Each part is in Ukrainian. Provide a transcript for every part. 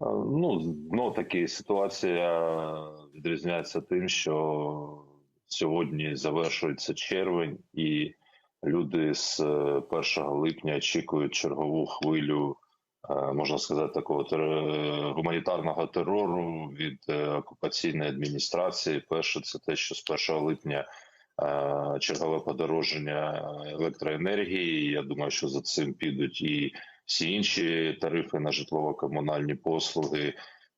Ну, знов таки ситуація відрізняється тим, що сьогодні завершується червень, і люди з е, 1 липня очікують чергову хвилю, е, можна сказати, такого гуманітарного терору від е, окупаційної адміністрації. Перше, це те, що з 1 липня е, чергове подороження електроенергії. Я думаю, що за цим підуть і всі інші тарифи на житлово-комунальні послуги.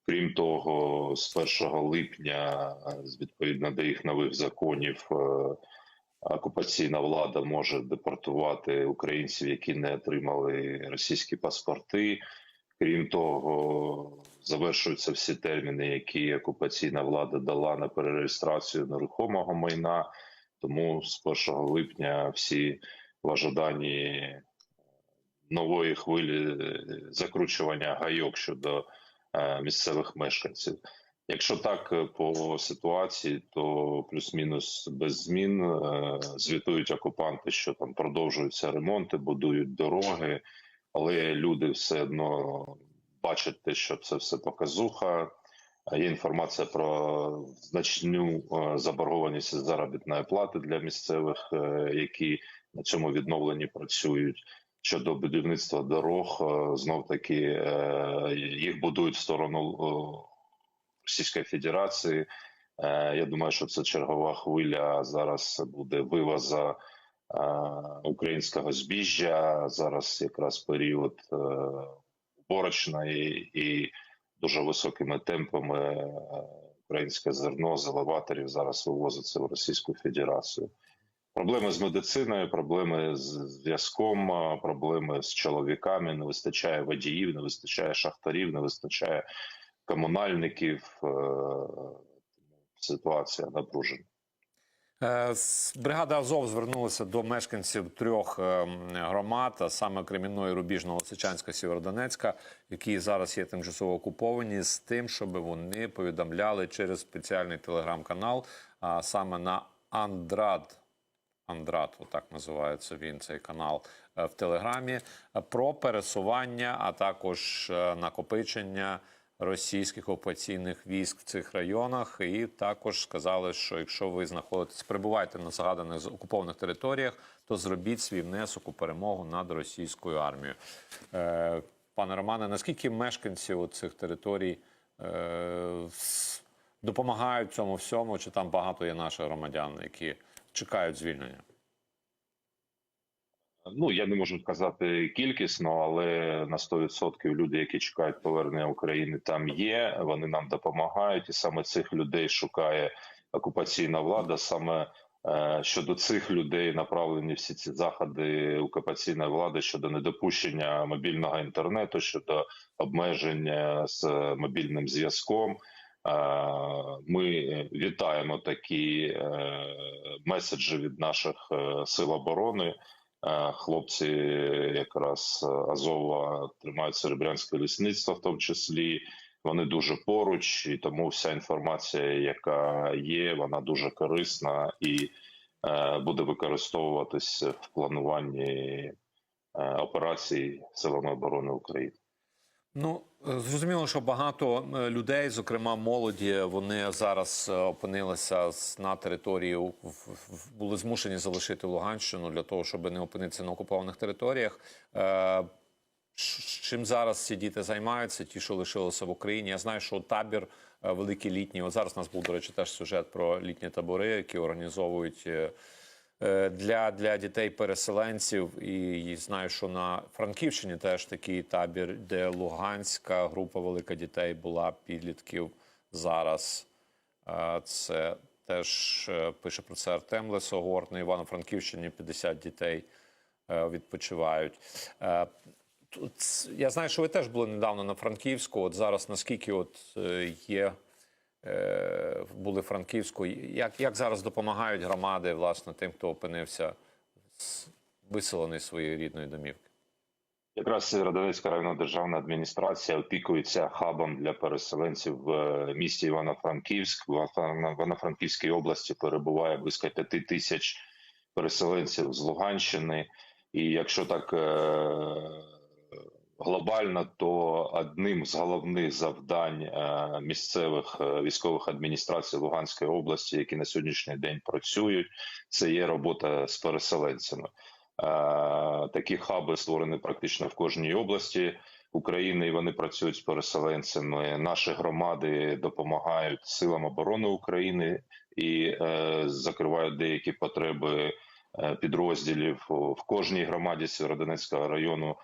Крім того, з 1 липня, відповідно до їх нових законів, е, окупаційна влада може депортувати українців, які не отримали російські паспорти. Крім того, завершуються всі терміни, які окупаційна влада дала на перереєстрацію нерухомого майна. Тому з 1 липня всі в нової хвилі е, закручування гайок щодо е, місцевих мешканців. Якщо так е, по ситуації, то плюс-мінус без змін звітують окупанти, що там продовжуються ремонти, будують дороги, але люди все одно бачать те, що це все показуха. Є інформація про значну заборгованість заробітної плати для місцевих, які на цьому відновленні працюють. Щодо будівництва дорог, знов таки е, їх будують в сторону е, Російської Федерації. Е, Я думаю, що це чергова хвиля. Зараз буде вивоза е, українського збіжжя. Зараз якраз період е, уборочної і дуже високими темпами е, українське зерно з елеваторів зараз вивозиться в Російську Федерацію. Проблеми з медициною, проблеми з зв'язком, проблеми з чоловіками. Не вистачає водіїв, не вистачає шахтарів, не вистачає комунальників. е, ситуація напружена. Е, Бригада Азов звернулася до мешканців трьох е, громад, а саме Кремінної, Рубіжного, Лисичанська, Сєвєродонецька, які зараз є тимчасово окуповані, з тим, щоб вони повідомляли через спеціальний телеграм-канал, а саме на Андрад. Андрат, отак називається він цей канал е, в Телеграмі, е, про пересування, а також е, накопичення російських окупаційних військ в цих районах. І також сказали, що якщо ви знаходитесь, перебуваєте на згаданих окупованих територіях, то зробіть свій внесок у перемогу над російською армією. Пане Романе, наскільки мешканці от цих територій допомагають цьому всьому, чи там багато є наших громадян, які чекають звільнення? Ну я не можу сказати кількісно, але на 100% люди, які чекають повернення України, там є. Вони нам допомагають, і саме цих людей шукає окупаційна влада. Саме е, щодо цих людей направлені всі ці заходи окупаційної влади щодо недопущення мобільного інтернету, щодо обмеження з мобільним зв'язком. Е, Ми вітаємо такі е, меседжі від наших е, сил оборони. Е, Хлопці якраз е, Азова тримають серебрянське лісництво, в тому числі вони дуже поруч, і тому вся інформація, яка є, вона дуже корисна і е, буде використовуватись в плануванні е, операцій силами оборони України. Ну е, зрозуміло, що багато е, людей, зокрема молоді, вони зараз е, опинилися на території були змушені залишити Луганщину для того, щоб не опинитися на окупованих територіях. Е, Чим зараз ці діти займаються, ті, що лишилися в Україні. Я знаю, що табір е, великий літній. От зараз у нас був, до речі, теж сюжет про літні табори, які організовують е, е, для, для дітей-переселенців. І, і знаю, що на Франківщині теж такий табір, де Луганська група велика дітей була підлітків зараз. Е, Це теж е, пише про це Артем Лесогор. На Івано-Франківщині 50 дітей е, відпочивають. Е, Тут я знаю, що ви теж були недавно на Франківську. От зараз наскільки от е, є е, були в Франківську, як, як зараз допомагають громади власне тим, хто опинився виселений з своєї рідної домівки? Якраз Сєвєродонецька районна державна адміністрація опікується хабом для переселенців в е, місті Івано-Франківськ. В Івано- Івано-Франківській області перебуває близько п'яти тисяч переселенців з Луганщини. І якщо так е, глобально, то одним з головних завдань е, місцевих е, військових адміністрацій Луганської області, які на сьогоднішній день працюють, це є робота з переселенцями. Е, Такі хаби створені практично в кожній області України, і вони працюють з переселенцями. Наші громади допомагають силам оборони України і закривають деякі потреби підрозділів в кожній громаді Сєвєродонецького району.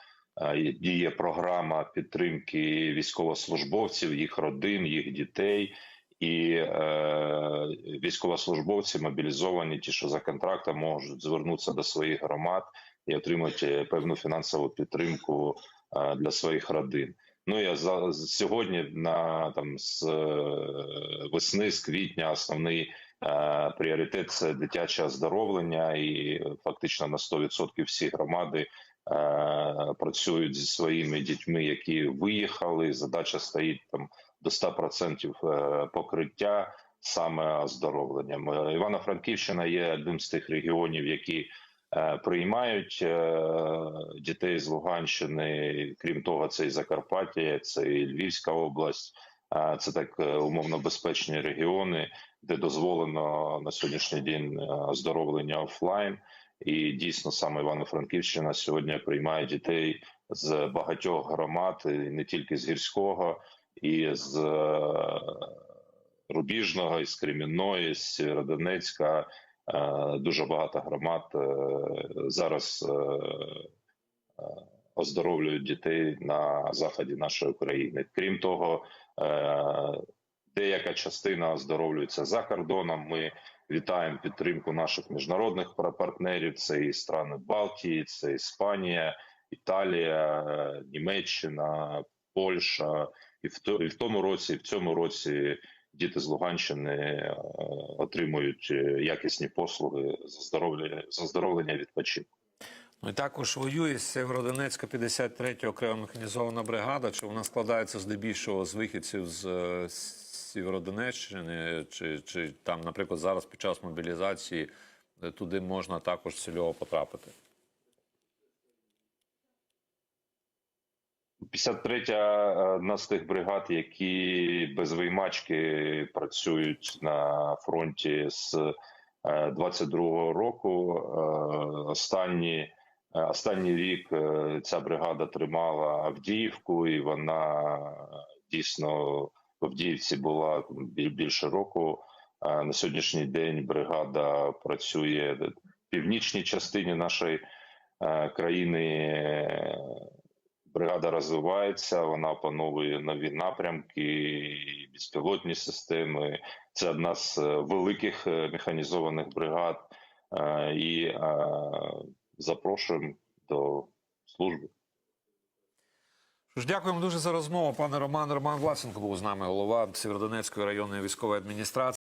Е, Діє програма підтримки військовослужбовців, їх родин, їх дітей. І е, військовослужбовці мобілізовані, ті, що за контрактом, можуть звернутися до своїх громад і отримати певну фінансову підтримку е, для своїх родин. Ну я за сьогодні на там з е, весни, з квітня, основний е, пріоритет це дитяче оздоровлення, і фактично на 100% всі громади е, працюють зі своїми дітьми, які виїхали. Задача стоїть там до 100% е, покриття саме оздоровленням. Е, Івано-Франківщина є одним з тих регіонів, які е, приймають е, дітей з Луганщини. Крім того, це і Закарпаття, це і Львівська область. Е, Це так е, умовно безпечні регіони, де дозволено на сьогоднішній день е, оздоровлення офлайн. І дійсно саме Івано-Франківщина сьогодні приймає дітей з багатьох громад, і не тільки з гірського, і з е, Рубіжного, і з Кремінної, з Сєвєродонецька. Е, Дуже багато громад е, зараз оздоровлюють дітей на заході нашої України. Крім того, деяка частина оздоровлюється за кордоном. Ми вітаємо підтримку наших міжнародних пар- партнерів. Це і страни Балтії, це Іспанія, Італія, Німеччина, Польща. І в, то, в тому році, і в цьому році діти з Луганщини е, отримують е, якісні послуги з оздоровлення, з оздоровлення відпочинку. Ну і також воює Сєвєродонецька 53 окрема механізована бригада. Чи вона складається здебільшого з вихідців з е, Сєвєродонеччини, чи, чи там, наприклад, зараз під час мобілізації е, туди можна також цільово потрапити? 53-я одна з тих бригад, які без виймачки працюють на фронті з е, 22-го року. Е, Останні, е, останній рік е, ця бригада тримала Авдіївку, і вона дійсно в Авдіївці була більше року. На сьогоднішній день бригада працює в північній частині нашої е, країни. Бригада розвивається, вона опановує нові напрямки, безпілотні системи. Це одна з е, великих е, механізованих бригад, і запрошуємо до служби. Ж, дякуємо дуже за розмову, пане Роман. Роман Власенко був з нами, голова Сєвєродонецької районної військової адміністрації.